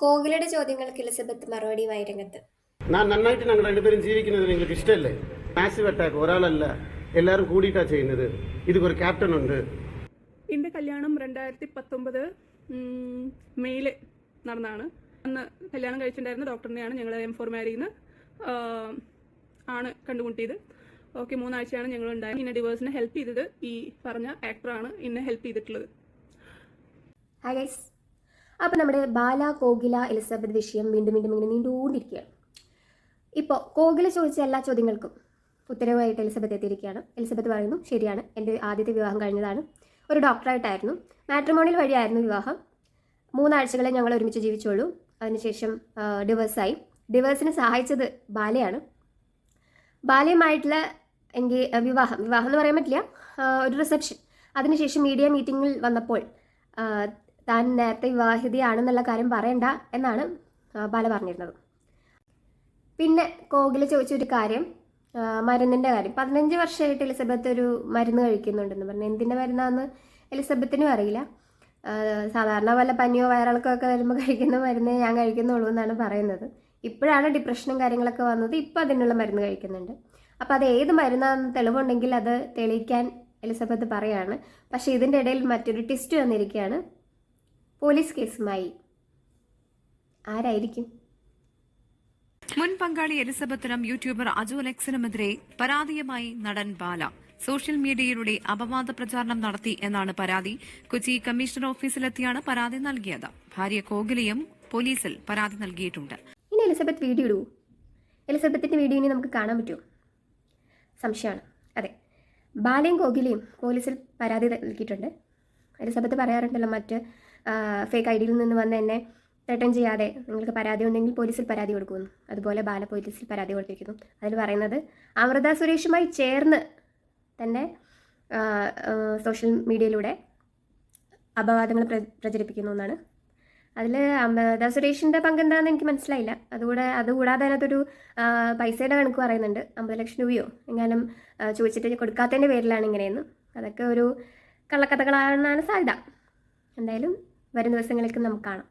കോഹ്ലിയുടെ ചോദ്യങ്ങൾക്ക് എലിസബത്ത് മറുപടിയുമായി രംഗത്ത് ഞാൻ നന്നായിട്ട് ഞങ്ങൾ രണ്ടുപേരും ജീവിക്കുന്നത് നിങ്ങൾക്ക് ഇഷ്ടമല്ലേ മാസീവ് അറ്റാക്ക് ഒരാളല്ല എല്ലാവരും കൂടിയിട്ടാ ചെയ്യുന്നത്. ഇത് ഒരു ക്യാപ്റ്റൻ ഉണ്ട്. എന്റെ കല്യാണം രണ്ടായിരത്തി പത്തൊമ്പത് മെയ്യിൽ നടന്നാണ്. അന്ന് കല്യാണം കഴിച്ചിട്ടുണ്ടായിരുന്ന ഡോക്ടറിനെയാണ് ഞങ്ങൾ എം ഫോർ മാരിന്ന് ആണ് കണ്ടുമുട്ടിയത്. ഓക്കെ മൂന്നാഴ്ചയാണ് ഞങ്ങൾ ഉണ്ടായത്. ഇന്നെ ഡിവേഴ്സിനെ ഹെൽപ്പ് ചെയ്തത് ഈ പറഞ്ഞ ആക്ടറാണ് ഇന്നെ ഹെൽപ്പ് ചെയ്തിട്ടുള്ളത്. അപ്പോൾ നമ്മുടെ ബാല കോകില എലിസബത്ത് വിഷയം വീണ്ടും വീണ്ടും ഇങ്ങനെ നീണ്ടുകൊണ്ടിരിക്കുകയാണ്. ഇപ്പോൾ കോകില ചോദിച്ച എല്ലാ ചോദ്യങ്ങൾക്കും ഉത്തരവായിട്ട് എലിസബത്ത് എത്തിയിരിക്കുകയാണ്. എലിസബത്ത് പറയുന്നു ശരിയാണ് എന്റെ ആദ്യത്തെ വിവാഹം കഴിഞ്ഞതാണ്. ഒരു ഡോക്ടറായിട്ടായിരുന്നു. മാട്രിമോണിയൽ വഴിയായിരുന്നു വിവാഹം. മൂന്നാഴ്ചകളെ ഞങ്ങൾ ഒരുമിച്ച് ജീവിച്ചോളൂ. അതിനുശേഷം ഡിവേഴ്സായി ഡിവേഴ്സിനെ സഹായിച്ചത് ബാലയാണ്. ബാലയുമായിട്ടുള്ള എങ്കിൽ വിവാഹം. വിവാഹം എന്ന് പറയാൻ പറ്റില്ല. ഒരു റിസപ്ഷൻ അതിനുശേഷം മീഡിയ മീറ്റിങ്ങിൽ വന്നപ്പോൾ താൻ നേരത്തെ വിവാഹിതയാണെന്നുള്ള കാര്യം പറയണ്ട എന്നാണ് ബാല പറഞ്ഞിരുന്നത്. പിന്നെ കോകില ചോദിച്ചൊരു കാര്യം മരുന്നിന്റെ കാര്യം. പതിനഞ്ച് വർഷമായിട്ട് എലിസബത്ത് ഒരു മരുന്ന് കഴിക്കുന്നുണ്ടെന്ന് പറഞ്ഞു. എന്തിന്റെ മരുന്നാണെന്ന് എലിസബത്തിനും അറിയില്ല. സാധാരണ വല്ല പനിയോ വയറിളക്കോ ഒക്കെ വരുമ്പോൾ കഴിക്കുന്ന മരുന്നേ ഞാൻ കഴിക്കുന്നുള്ളൂ എന്നാണ് പറയുന്നത്. ഇപ്പോഴാണ് ഡിപ്രഷനും കാര്യങ്ങളൊക്കെ വന്നത്. ഇപ്പോൾ അതിനുള്ള മരുന്ന് കഴിക്കുന്നുണ്ട്. അപ്പോൾ അത് ഏത് മരുന്നാണെന്ന് തെളിവുണ്ടെങ്കിൽ അത് തെളിയിക്കാൻ എലിസബത്ത് പറയാണ്. പക്ഷേ ഇതിന്റെ ഇടയിൽ മറ്റൊരു ട്വിസ്റ്റ് വന്നിരിക്കുകയാണ്. പോലീസ് കേസുമായി. ആരായിരിക്കും? മുൻ പങ്കാളി എലിസബത്തിനും യൂട്യൂബർ അജു അലക്സിനുമെതിരെ പരാതിയുമായി നടൻ ബാല. സോഷ്യൽ മീഡിയയിലൂടെ അപവാദ പ്രചാരണം നടത്തി എന്നാണ് പരാതി. കൊച്ചി കമ്മീഷണർ ഓഫീസിലെത്തിയാണ് പരാതി നൽകിയത്. ഭാര്യ കോകിലയും പോലീസിൽ പരാതി നൽകിയിട്ടുണ്ട്. ഇനി എലിസബത്ത് വീഡിയോ ഇടൂ. എലിസബത്തിന്റെ വീഡിയോ ഇനി നമുക്ക് കാണാൻ പറ്റുമോ? സംശയമാണ്. അതെ. ബാലയും കോകിലയും പോലീസിൽ പരാതി നൽകിയിട്ടുണ്ട്. എലിസബത്ത് പറയാറുണ്ടല്ലോ മറ്റ് ഫേക്ക് ഐ ഡിയിൽ നിന്ന് വന്ന് എന്നെ റിട്ടേൺ ചെയ്യാതെ നിങ്ങൾക്ക് പരാതി ഉണ്ടെങ്കിൽ പോലീസിൽ പരാതി കൊടുക്കുന്നു. അതുപോലെ ബാല പോലീസിൽ പരാതി കൊടുത്തിരിക്കുന്നു. അതിൽ പറയുന്നത് അമൃത സുരേഷുമായി ചേർന്ന് തന്നെ സോഷ്യൽ മീഡിയയിലൂടെ അപവാദങ്ങൾ പ്ര പ്രചരിപ്പിക്കുന്നു എന്നാണ്. അതിൽ അമൃത സുരേഷിന്റെ പങ്ക് എന്താണെന്ന് എനിക്ക് മനസ്സിലായില്ല. അതുകൂടെ അതുകൂടാതെ അതിനകത്തൊരു പൈസയുടെ കണക്ക് പറയുന്നുണ്ട്. അമ്പത് ലക്ഷം രൂപയോ എങ്ങാനും ചോദിച്ചിട്ട് കൊടുക്കാത്തതിന്റെ പേരിലാണ് ഇങ്ങനെയെന്ന്. അതൊക്കെ ഒരു കള്ളക്കഥകളാണെന്നാണ് സാധ്യത. എന്തായാലും വരും ദിവസങ്ങളിലേക്ക് നമുക്ക് കാണാം.